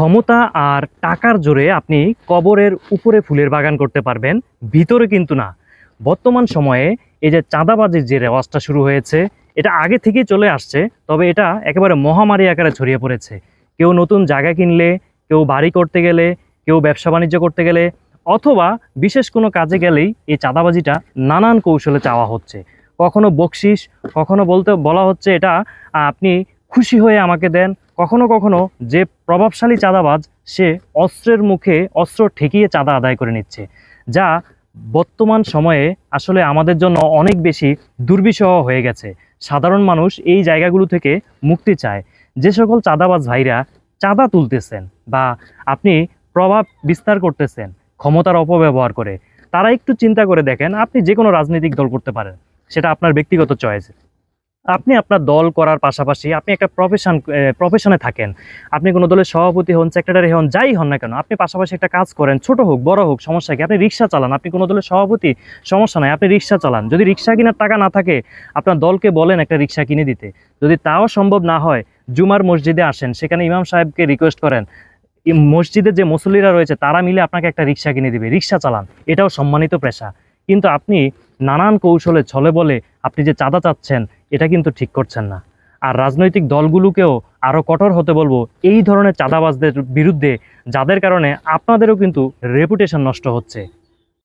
ক্ষমতা আর টাকার জোরে আপনি কবরের উপরে ফুলের বাগান করতে পারবেন, ভিতরে কিন্তু না। বর্তমান সময়ে এই যে চাঁদাবাজির যে রেওয়াজটা শুরু হয়েছে, এটা আগে থেকেই চলে আসছে, তবে এটা একেবারে মহামারী আকারে ছড়িয়ে পড়েছে। কেউ নতুন জায়গা কিনলে, কেউ বাড়ি করতে গেলে, কেউ ব্যবসা বাণিজ্য করতে গেলে, অথবা বিশেষ কোনো কাজে গেলেই এই চাঁদাবাজিটা নানান কৌশলে চাওয়া হচ্ছে। কখনো বকশিস, কখনো বলতে বলা হচ্ছে এটা আপনি খুশি হয়ে আমাকে দেন। কখনো কখনো যে প্রভাবশালী চাঁদাবাজ, সে অস্ত্রের মুখে অস্ত্র ঠেকিয়ে চাঁদা আদায় করে নিচ্ছে, যা বর্তমান সময়ে আসলে আমাদের জন্য অনেক বেশি দুর্বিষহ হয়ে গেছে। সাধারণ মানুষ এই জায়গাগুলো থেকে মুক্তি চায়। যে সকল চাঁদাবাজ ভাইরা চাঁদা তুলতেছেন বা আপনি প্রভাব বিস্তার করতেছেন, ক্ষমতার অপব্যবহার করে, তারা একটু চিন্তা করে দেখেন আপনি যে কোনো রাজনৈতিক দল করতে পারেন, সেটা আপনার ব্যক্তিগত চয়েস আপনি আপনার দল করার পাশাপাশি আপনি একটা প্রফেশন প্রফেশনে থাকেন। আপনি কোনো দলের সভাপতি হন সেক্রেটারি হন, যাই হন না কেন, আপনি পাশাপাশি একটা কাজ করেন, ছোট হোক, বড় হোক, সমস্যা কি? আপনি রিক্সা চালান, আপনি কোনো দলের সভাপতি, সমস্যা নাই, আপনি রিক্সা চালান। যদি রিক্সা কেনার টাকা না থাকে, আপনার দলকে বলেন একটা রিক্সা কিনে দিতে। যদি তাও সম্ভব না হয়, জুমার মসজিদে আসেন, সেখানে ইমাম সাহেবকে রিকোয়েস্ট করেন মসজিদে যে মুসল্লিরা রয়েছে, তারা মিলে আপনাকে একটা রিক্সা কিনে দিবে। রিক্সা চালান, এটাও সম্মানিত পেশা। কিন্তু আপনি নানান কৌশলে ছলে বলে আপনি যে চাঁদা চাচ্ছেন, এটা কিন্তু ঠিক করছেন না। আর রাজনৈতিক দলগুলোকেও আরও কঠোর হতে বলব এই ধরনের চাঁদাবাজদের বিরুদ্ধে, যাদের কারণে আপনাদেরও কিন্তু রেপুটেশন নষ্ট হচ্ছে।